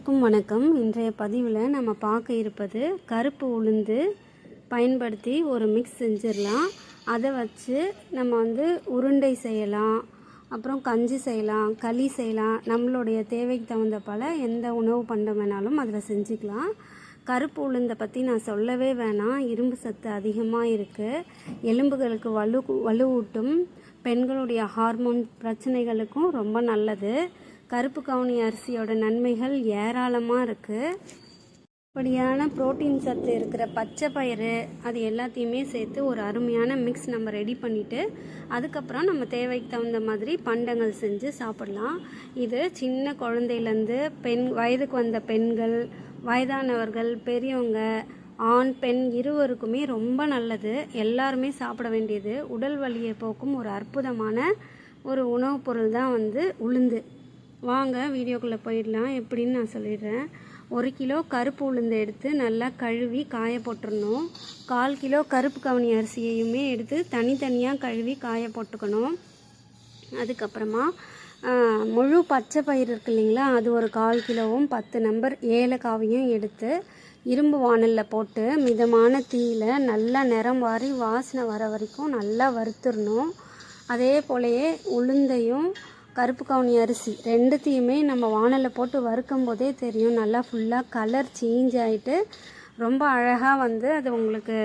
எல்லாருக்கும் வணக்கம். இன்றைய பதிவில் நம்ம பார்க்க இருப்பது கருப்பு உளுந்து பயன்படுத்தி ஒரு மிக்ஸ் செஞ்சிடலாம். அதை வச்சு நம்ம வந்து உருண்டை செய்யலாம். அப்புறம் கஞ்சி செய்யலாம் களி செய்யலாம். நம்மளுடைய தேவைக்கு தகுந்த போல் எந்த உணவு பண்டம் வேணாலும் அதில் செஞ்சுக்கலாம். கருப்பு உளுந்தை பற்றி நான் சொல்லவே வேணாம். இரும்பு சத்து அதிகமாக இருக்குது எலும்புகளுக்கு வலு வலுவூட்டும். பெண்களுடைய ஹார்மோன் பிரச்சனைகளுக்கும் ரொம்ப நல்லது. கருப்பு கவுனி அரிசியோட நன்மைகள் ஏராளமாக இருக்குது அப்படியான புரோட்டீன் சத்து இருக்கிற பச்சை பயிறு அது எல்லாத்தையுமே சேர்த்து ஒரு அருமையான மிக்ஸ் நம்ம ரெடி பண்ணிவிட்டு அதுக்கப்புறம் நம்ம தேவைக்கு தகுந்த மாதிரி பண்டங்கள் செஞ்சு சாப்பிடலாம். இது சின்ன குழந்தையிலேருந்து பெண் வயதுக்கு வந்த பெண்கள் வயதானவர்கள் பெரியவங்க ஆண் பெண் இருவருக்குமே ரொம்ப நல்லது. எல்லாருமே சாப்பிட வேண்டியது உடல் வலியை போக்கும் ஒரு அற்புதமான ஒரு உணவுப் பொருள் தான் வந்து உளுந்து. வாங்க வீடியோக்குள்ளே போயிடலாம். எப்படின்னு நான் சொல்லிடுறேன். ஒரு கிலோ கருப்பு உளுந்து எடுத்து நல்லா கழுவி காய போட்டுடணும் கால் கிலோ கருப்பு கவனி அரிசியையுமே எடுத்து தனித்தனியாக கழுவி காய போட்டுக்கணும். அதுக்கப்புறமா முழு பச்சை பயிர் இருக்கு இல்லைங்களா? அது ஒரு கால் கிலோவும் பத்து நம்பர் ஏலக்காவையும் எடுத்து இரும்பு வாணலில் போட்டு மிதமான தீயில் நல்லா நிறம் வாரி வாசனை வர வரைக்கும் நல்லா வறுத்துடணும் அதே போலயே உளுந்தையும் கருப்பு கவுனி அரிசி. ரெண்டுத்தையுமே நம்ம வானலில் போட்டு வறுக்கும் போதே தெரியும். நல்லா ஃபுல்லாக கலர் சேஞ்ச் ஆகிட்டு ரொம்ப அழகாக வந்து அது உங்களுக்கு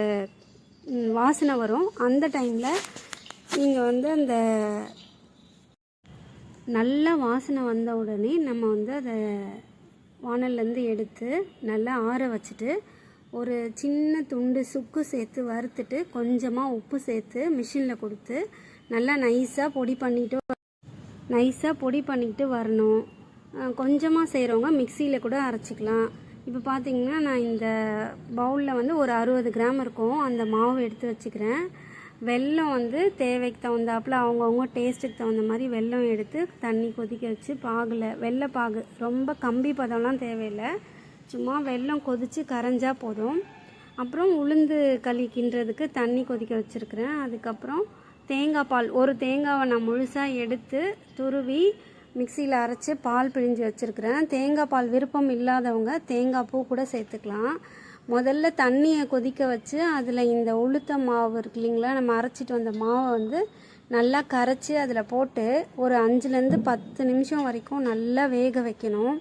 வாசனை வரும். அந்த டைமில் நீங்கள் வந்து அந்த நல்ல வாசனை வந்த உடனே நம்ம வந்து அதை வானல்லேருந்து எடுத்து நல்லா ஆற வச்சுட்டு ஒரு சின்ன துண்டு சுக்கு சேர்த்து வறுத்துட்டு கொஞ்சமாக உப்பு சேர்த்து மிஷினில் கொடுத்து நல்லா நைஸாக பொடி பண்ணிட்டு நைஸாக பொடி பண்ணிக்கிட்டு வரணும். கொஞ்சமாக செய்கிறவங்க மிக்சியில் கூட அரைச்சிக்கலாம். இப்போ பார்த்தீங்கன்னா நான் இந்த பவுலில் வந்து ஒரு அறுபது கிராம் இருக்கும். அந்த மாவு எடுத்து வச்சுக்கிறேன். வெல்லம் வந்து தேவைக்கு தகுந்தாப்புல அவங்கவுங்க டேஸ்ட்டுக்கு தகுந்த மாதிரி வெல்லம் எடுத்து தண்ணி கொதிக்க வச்சு பாகில் வெள்ளை பாகு ரொம்ப கம்பி பதம்லாம் தேவையில்லை. சும்மா வெல்லம் கொதித்து கரைஞ்சா போதும். அப்புறம் உளுந்து களி கிண்டுறதுக்கு தண்ணி கொதிக்க வச்சுருக்கிறேன். அதுக்கப்புறம் தேங்காய் பால் ஒரு தேங்காவை நான் முழுசாக எடுத்து துருவி மிக்சியில் அரைச்சி பால் பிழிஞ்சு வச்சுருக்கிறேன். தேங்காய் பால் விருப்பம் இல்லாதவங்க தேங்காய் பூ கூட சேர்த்துக்கலாம். முதல்ல தண்ணியை கொதிக்க வச்சு அதில் இந்த உளுத்த மாவு இருக்கு இல்லைங்களா நம்ம அரைச்சிட்டு வந்த மாவை வந்து நல்லா கரைச்சி அதில் போட்டு ஒரு அஞ்சுலேருந்து பத்து நிமிஷம் வரைக்கும் நல்லா வேக வைக்கணும்.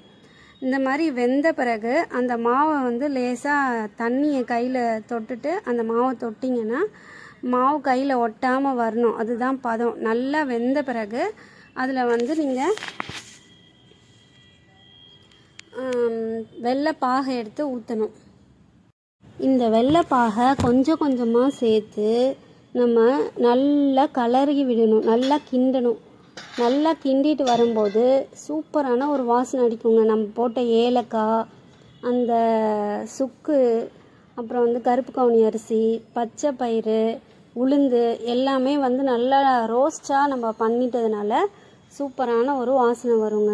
இந்த மாதிரி வெந்த பிறகு அந்த மாவை வந்து லேசாக தண்ணியை கையில் தொட்டுட்டு அந்த மாவை தொட்டிங்கன்னா மாவு கையில் ஒட்டாமல் வரணும். அதுதான் பதம். நல்லா வெந்த பிறகு அதில் வந்து நீங்கள் வெள்ளைப்பாகை எடுத்து ஊற்றணும் இந்த வெள்ளைப்பாகை கொஞ்சம் கொஞ்சமாக சேர்த்து நம்ம நல்லா கலரி விடணும். நல்லா கிண்டணும். நல்லா கிண்டிட்டு வரும்போது சூப்பரான ஒரு வாசனை அடிக்குங்க. நம்ம போட்ட ஏலக்காய் அந்த சுக்கு அப்புறம் வந்து கருப்பு கவுனி அரிசி பச்சை பயிறு உளுந்து எல்லாமே வந்து நல்லா ரோஸ்டாக நம்ம பண்ணிட்டதுனால சூப்பரான ஒரு வாசனை வருங்க.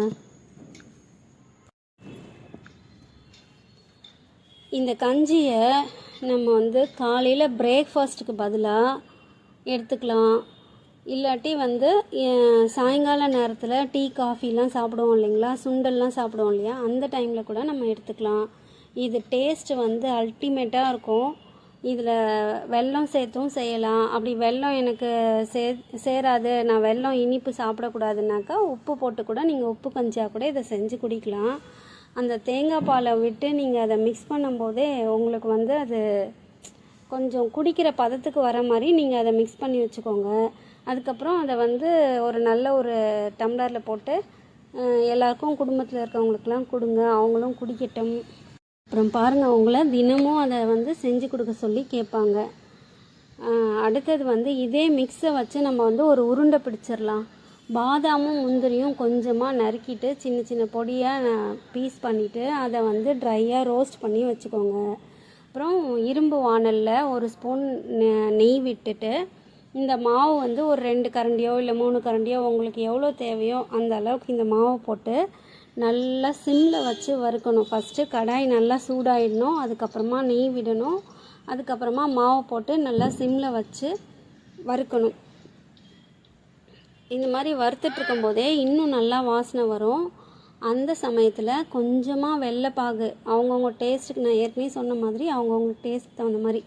இந்த கஞ்சியை நம்ம வந்து காலையில் பிரேக்ஃபாஸ்ட்டுக்கு பதிலாக எடுத்துக்கலாம். இல்லாட்டி வந்து சாயங்கால நேரத்தில் டீ காஃபிலாம் சாப்பிடுவோம் இல்லைங்களா? சுண்டல்லாம் சாப்பிடுவோம் இல்லையா? அந்த டைமில் கூட நம்ம எடுத்துக்கலாம். இது டேஸ்ட் வந்து அல்டிமேட்டாக இருக்கும். இதில் வெல்லம் சேர்த்தும் செய்யலாம். அப்படி வெல்லம் எனக்கு சே சேராது. நான் வெல்லம் இனிப்பு சாப்பிடக்கூடாதுனாக்கா உப்பு போட்டு கூட நீங்கள் உப்பு கஞ்சியாக கூட இதை செஞ்சு குடிக்கலாம். அந்த தேங்காய் பாலை விட்டு நீங்கள் அதை மிக்ஸ் பண்ணும்போதே உங்களுக்கு வந்து அது கொஞ்சம் குடிக்கிற பதத்துக்கு வர மாதிரி நீங்கள் அதை மிக்ஸ் பண்ணி வச்சுக்கோங்க. அதுக்கப்புறம் அதை வந்து ஒரு நல்ல ஒரு டம்ளரில் போட்டு எல்லாருக்கும் குடும்பத்தில் இருக்கவங்களுக்கெல்லாம் கொடுங்க. அவங்களும் குடிக்கட்டும். அப்புறம் பாருங்கள் உங்களை தினமும் அதை வந்து செஞ்சு கொடுக்க சொல்லி கேட்பாங்க. அடுத்தது வந்து இதே மிக்ஸை வச்சு நம்ம வந்து ஒரு உருண்டை பிடிச்சிடலாம். பாதாமும் முந்திரியும் கொஞ்சமாக நறுக்கிட்டு சின்ன சின்ன பொடியாக பீஸ் பண்ணிவிட்டு அதை வந்து ட்ரையாக ரோஸ்ட் பண்ணி வச்சுக்கோங்க. அப்புறம் இரும்பு வாணலில் ஒரு ஸ்பூன் நெ- நெய் விட்டுட்டு இந்த மாவு வந்து ஒரு ரெண்டு கரண்டியோ இல்லை மூணு கரண்டியோ உங்களுக்கு எவ்வளோ தேவையோ அந்த அளவுக்கு இந்த மாவை போட்டு நல்லா சிம்மில் வச்சு வறுக்கணும். ஃபஸ்ட்டு கடாய் நல்லா சூடாயிடணும். அதுக்கப்புறமா நெய் விடணும். அதுக்கப்புறமா மாவை போட்டு நல்லா சிம்மில் வச்சு வறுக்கணும். இந்த மாதிரி வறுத்துட்ருக்கும் போதே இன்னும் நல்லா வாசனை வரும். அந்த சமயத்தில் கொஞ்சமாக வெள்ளைப்பாகு அவங்கவுங்க டேஸ்ட்டுக்கு நான் ஏற்கனவே சொன்ன மாதிரி அவங்கவுங்க டேஸ்ட் தகுந்த மாதிரி.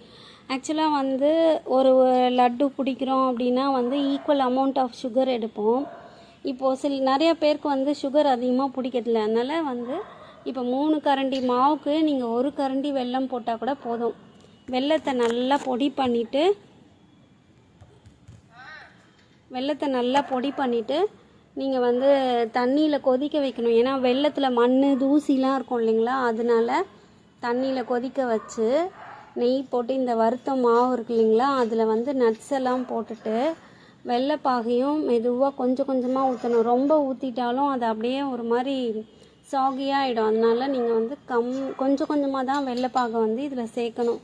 ஆக்சுவலாக வந்து ஒரு லட்டு பிடிக்கிறோம் அப்படின்னா வந்து ஈக்குவல் அமௌண்ட் ஆஃப் சுகர் எடுப்போம். இப்போது சில நிறைய பேருக்கு வந்து சுகர் அதிகமாக பிடிக்கிறதில்ல அதனால் வந்து இப்போ மூணு கரண்டி மாவுக்கு நீங்கள் ஒரு கரண்டி வெல்லம் போட்டால் கூட போதும். வெள்ளத்தை நல்லா பொடி பண்ணிவிட்டு வெல்லத்தை நல்லா பொடி பண்ணிவிட்டு நீங்கள் வந்து தண்ணியில் கொதிக்க வைக்கணும். ஏன்னா வெள்ளத்தில் மண் தூசிலாம் இருக்கும் இல்லைங்களா? அதனால தண்ணியில் கொதிக்க வச்சு நெய் போட்டு இந்த வறுத்த மாவு இருக்கு இல்லைங்களா? அதில் வந்து நட்ஸ் எல்லாம் போட்டுட்டு வெள்ளைப்பாகையும் மெதுவாக கொஞ்சம் கொஞ்சமாக ஊற்றணும் ரொம்ப ஊற்றிட்டாலும் அது அப்படியே ஒரு மாதிரி சாகியாகிடும் அதனால நீங்கள் வந்து கம் கொஞ்சம் கொஞ்சமாக தான் வெள்ளைப்பாகை வந்து இதில் சேர்க்கணும்.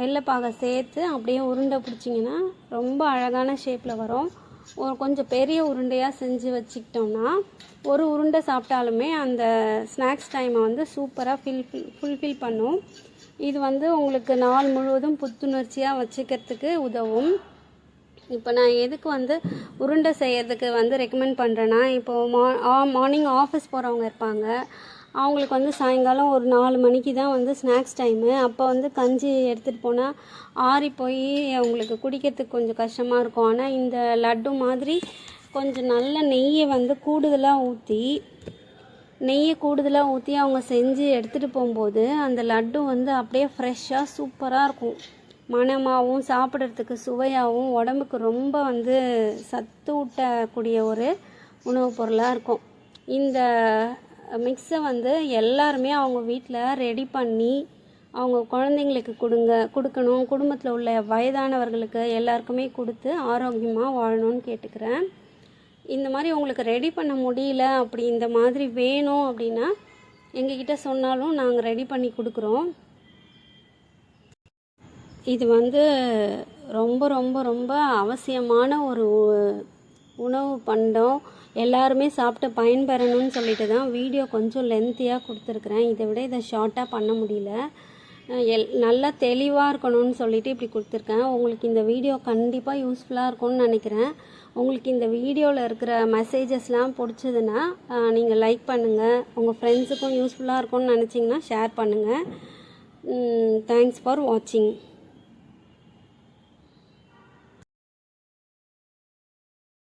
வெள்ளைப்பாகை சேர்த்து அப்படியே உருண்டை பிடிச்சிங்கன்னா ரொம்ப அழகான ஷேப்பில் வரும். ஒரு கொஞ்சம் பெரிய உருண்டையாக செஞ்சு வச்சுக்கிட்டோம்னா ஒரு உருண்டை சாப்பிட்டாலுமே அந்த ஸ்நாக்ஸ் டைமை வந்து சூப்பராக ஃபில் ஃபுல்ஃபில் பண்ணும். இது வந்து உங்களுக்கு நாள் முழுவதும் புத்துணர்ச்சியாக வச்சுக்கிறதுக்கு உதவும். இப்போ நான் எதுக்கு வந்து உருண்டை செய்யறதுக்கு வந்து ரெக்கமெண்ட் பண்ணுறேன்னா இப்போது மா மார்னிங் ஆஃபீஸ் போகிறவங்க இருப்பாங்க. அவங்களுக்கு வந்து சாயங்காலம் ஒரு நாலு மணிக்கு தான் வந்து ஸ்நாக்ஸ் டைமு அப்போ வந்து கஞ்சி எடுத்துகிட்டு போனால் ஆறி போய் அவங்களுக்கு குடிக்கிறதுக்கு கொஞ்சம் கஷ்டமாக இருக்கும். ஆனால் இந்த லட்டு மாதிரி கொஞ்சம் நல்ல நெய்யை வந்து கூடுதலாக ஊற்றி நெய்யை கூடுதலாக ஊற்றி அவங்க செஞ்சு எடுத்துகிட்டு போகும்போது அந்த லட்டு வந்து அப்படியே ஃப்ரெஷ்ஷாக சூப்பராக இருக்கும். மனமாகவும் சாப்பிட்றதுக்கு சுவையாகவும் உடம்புக்கு ரொம்ப வந்து சத்து ஊட்டக்கூடிய ஒரு உணவுப் பொருளாக இருக்கும். இந்த மிக்ஸை வந்து எல்லாருமே அவங்க வீட்டில் ரெடி பண்ணி அவங்க குழந்தைங்களுக்கு கொடுங்க கொடுக்கணும். குடும்பத்தில் உள்ள வயதானவர்களுக்கு எல்லாருக்குமே கொடுத்து ஆரோக்கியமாக வாழணும்னு கேட்டுக்கிறேன். இந்த மாதிரி உங்களுக்கு ரெடி பண்ண முடியல அப்படி இந்த மாதிரி வேணும் அப்படின்னா எங்ககிட்ட சொன்னாலும் நாங்கள் ரெடி பண்ணி கொடுக்குறோம். இது வந்து ரொம்ப ரொம்ப ரொம்ப அவசியமான ஒரு உணவு பண்டம். எல்லாருமே சாப்பிட்டு பயன்பெறணும்னு சொல்லிட்டு தான் வீடியோ கொஞ்சம் லென்த்தியாக கொடுத்துருக்குறேன். இதை விட இதை ஷார்ட்டாக பண்ண முடியல. எல் நல்லா தெளிவாக இருக்கணும்னு சொல்லிட்டு இப்படி கொடுத்துருக்கேன். உங்களுக்கு இந்த வீடியோ கண்டிப்பாக யூஸ்ஃபுல்லாக இருக்கும்னு நினைக்கிறேன். உங்களுக்கு இந்த வீடியோவில் இருக்கிற மெசேஜஸ்லாம் பிடிச்சதுன்னா நீங்கள் லைக் பண்ணுங்கள் உங்கள் ஃப்ரெண்ட்ஸுக்கும் யூஸ்ஃபுல்லாக இருக்கும்னு நினச்சிங்கன்னா ஷேர் பண்ணுங்கள் தேங்க்ஸ் ஃபார் வாட்சிங்